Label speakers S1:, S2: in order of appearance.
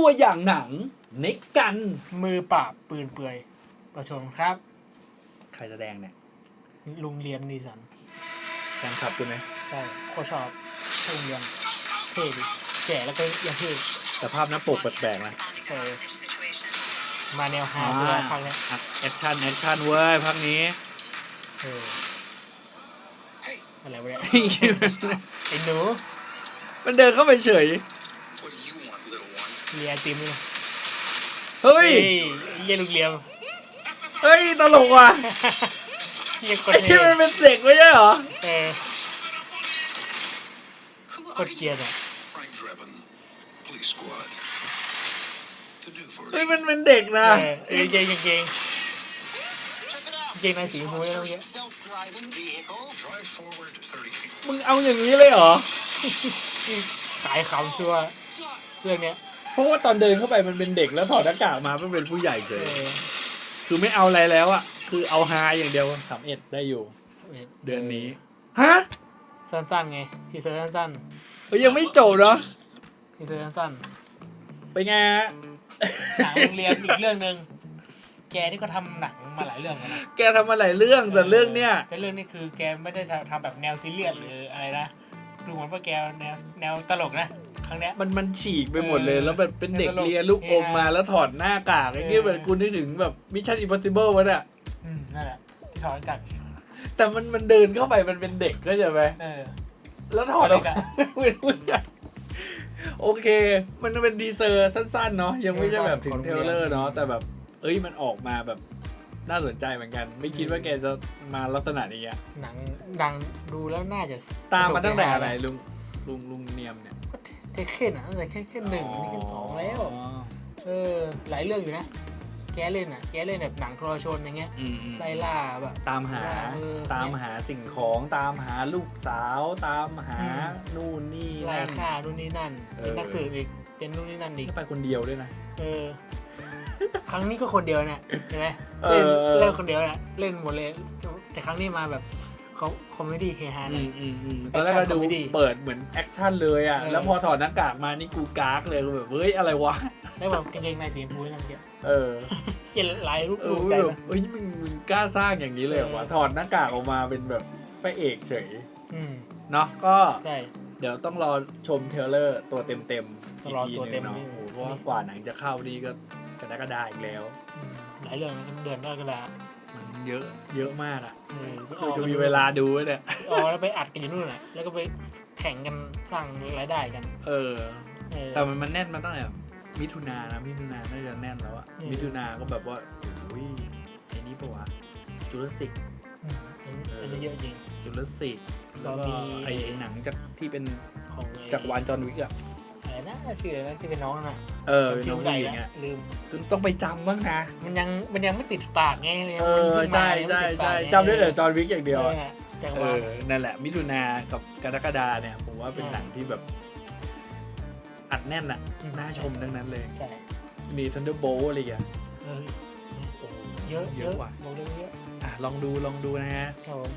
S1: ตัวอย่างหนังเน็กกัน
S2: มือปราบปืนเปื่อย ประชมครับ
S1: ใครแสดงเนี่ย
S2: ลุงเลียมนีสัน
S1: แฟนคลับคุณไหม
S2: ใช่โคตรชอบใช่ลุงเลียมเท่ดิแก่แล้วก็ยังเท่
S1: แต่ภาพหน้าปกแปลกๆนะ
S2: เออมาแนวฮาร์ดเลยพังเนี้ย
S1: แอคชั่นแอคชั่นเว้ยภาคนี้
S2: เอออะไรวะเนี่ย
S1: ไอ้เหี้ย
S2: ไอ้หนู
S1: มันเดินเข้าไปเฉย
S2: เลียไอติมนี่
S1: เฮ้ย
S2: เยี่ยลุงเลียม
S1: เฮ้ยตลกว่ะ
S2: เยี่ยคน
S1: ไอ้
S2: เท่
S1: ที่มันเป็นเด็กไม่ใช่เหรอ
S2: เออโคตรเกลียดอะ
S3: Frank Drebin, police squad. To do for
S1: เฮ้ยมันเป็นเด็กนะ
S2: เออเออเกงเกงเกงเกงในสีชมพูเนี่ยเมื่อกี้
S3: self-driving vehicle. Drive forward 30 feet.
S1: มึงเอาอย่างนี้เลยเหรอ
S2: ขายขำชัวร์เรื่องเนี้ย
S1: เพราะว่าตอนเดินเข้าไปมันเป็นเด็กแล้วถอดหน้ากากมามันเป็นผู้ใหญ่เฉ
S2: เอยอ
S1: คือไม่เอาอะไรแล้วอะคือเอาฮาอย่างเดียวสามเอ็ดได้อยู่ เดือนนี้ฮะ
S2: สั้นๆไงทีเซอร์สั้น
S1: เฮ้ยยังไม่จบเนาะ
S2: ๆทีเซอร์สั้น
S1: เป็นไงฮะ
S2: ๆหนังโรงเรียนอีกเรื่องหนึ่งแกนี่ก็ทำหนังมาหลายเรื่องแล้วนะ
S1: แกทำมาหลายเรื่องแต่เรื่องเนี้ย
S2: แต่เรื่องนี้คือแกไม่ได้ทำแบบแนวซีเรียสหรืออะไรนะดูเหมือนว่าแกแนวแนวตลกนะค รั้งเนี้ย
S1: มันมันฉีกไปหมดเลย
S2: เออ
S1: แล้วแบบเป็นเด็ก
S2: ตลก
S1: เรียนลูกอม
S2: เฮฮาม
S1: มาแล้วถอดหน้ากากไอ้นี่
S2: เออ
S1: เหมือนกูนึกถึงแบบมิชชั่นอิมพอสิเบิลวะเนี่ย
S2: อืมนั่นแหละที่ถอดกัน
S1: แต่มันมันเดินเข้าไปมันเป็นเด็กก็ใช่ไหม
S2: เออ
S1: แล้วถอดออก
S2: เด็กอะ
S1: เป็นผู้ใหญ่โอเค มันเป็นดีเซอร์สั้นๆ เนาะยังไม่ใช่แบบถึงเทรลเลอร์เนาะแต่แบบ เอ้ยมันออกมาแบบน่าสนใจเหมือนกัน ไม่คิดว่าแกจะมาลักษณะนี้อะ
S2: หนังดังดูแล้วน่าจะ
S1: ตามมาตั้งแต่
S2: สนุก
S1: อะไร
S2: เฮฮา
S1: ลุงลุงลุงเนียมเนี่ย
S2: เทคเคนอะตั้งแต่แค่แค่หนึ่งนี่แค่สองแล้ว
S1: อ๋อ
S2: เออหลายเรื่องอยู่นะ แกเล่นอะ แกเล่นแบบหนังโทรชนอย่างเงี้ย
S1: อืมอืม
S2: ไล่ล่าแบบ
S1: ตามหา
S2: เออ
S1: ตามหาสิ่งของตามหาลูกสาว ตามหา
S2: อืม
S1: นู่นนี่
S2: ไล่
S1: นั่น
S2: ฆ่านู่นนี่นั่น
S1: เออ
S2: เป็นนักสืบอีกเป็นนู่นนี่นั่นอีก
S1: นี่ไปคนเดียวด้วยนะ
S2: เออ ครั้งนี้ก็คนเดียวเนี่ยเห็นไหม
S1: เออ
S2: เล่นเล่นคนเดียวเนี่ยเล่นหมดเลยแต่ครั้งนี้มาแบบ คอมคอมเมดี้เฮฮาห
S1: อื
S2: น่อย
S1: มอืมอืมตอนแรกก็ดู
S2: Action comedy
S1: เปิดเหมือนแอคชั่นเลยอะ
S2: เออ
S1: แล้วพอถอดหน้ากากมานี่กูกากเลยกูแบบเฮ้ยอะไรวะ
S2: แล้วแบบกางเกงในสีชมพูนั่นเดียว
S1: เออ
S2: เกลลายรูป
S1: เอ
S2: รู
S1: อ
S2: ปใจ
S1: แบบ
S2: นะ
S1: เฮ้ยมึงมึงกล้าสร้างอย่างนี้เลยเหรอวะ
S2: เออ
S1: ถอดหน้ากากออกมาเป็นแบบพระเอกเฉย
S2: อืม
S1: เนาะก็
S2: ใช่
S1: เดี๋ยวต้องรอชมเทรลเลอร์ตัวเต็มเต็มๆ
S2: ต้องรอตัวเต็ม
S1: กทีหนึ่ง
S2: นี่
S1: เนาะโอ้โหเพราะว่ากว่าหนังจะเข้าดีก็กระดากระดาอีกแล้ว
S2: อืมหลายเรื่องนะเดือนก็กระดาษ
S1: มันเยอะเยอะมากอะ
S2: เออ
S1: คือจะมีเวลาดูไว้เนี่ย
S2: ออกแล้วไปอัดกันอยู่นู่นแหละแล้วก็ไปแข่งกันสร้างรายได้กัน
S1: เออ
S2: เออ
S1: แต่มันมันแน่นมาตั้งแต่มิถุนานะมิถุนาน่าจะแน่นแล้วอะ
S2: อืม
S1: มิถุนาก็แบบว่าอุ้ยไอ้นี่ปะวะจูราสสิก
S2: อืมอันนี้อันนี้เยอะจริง
S1: จูราสสิกแล้วก็
S2: เรามี
S1: ไอ้ไอ้หนังจากที่เป็น
S2: ของไอ้
S1: จากวานจอห์นวิกอะ
S2: อะไร นะชื่ออะไรนะที่เป็นน้องนั่นน่ะ
S1: เออเป็นน้อง
S2: ใหญ่
S1: ผู้หญิง
S2: นะ
S1: อะ
S2: ลืม
S1: คุณต้องไปจำบ้างนะ
S2: มันยังมันยังไม่ติดปากไงยัง
S1: เอ
S2: มัน
S1: อ
S2: เพิ่งมา
S1: ใช่
S2: ยัง
S1: ใช่
S2: ไม่ติดปา
S1: ใช่
S2: กง
S1: จำได้แต่จอห์นวิกอย่างเดียวอะ
S2: ออจาก
S1: เอ
S2: วาน
S1: อนั่นแหละ มิถุนากับกรกฎาเนี่ย ผมว่าเป็น
S2: อ่า
S1: หนังที่แบบ อัดแน่นอะน่าชมทั้งนั้นเลย
S2: ใช่
S1: มี Thunderbolt อะไรอย่างเงี้ย
S2: เออ
S1: โอ้โห
S2: เยอะ
S1: เย
S2: เย
S1: อะ
S2: อะ
S1: ว่ะ
S2: บอกเลยว่าเยอะ
S1: อะลองดูลองดูนะฮะ
S2: ครับผม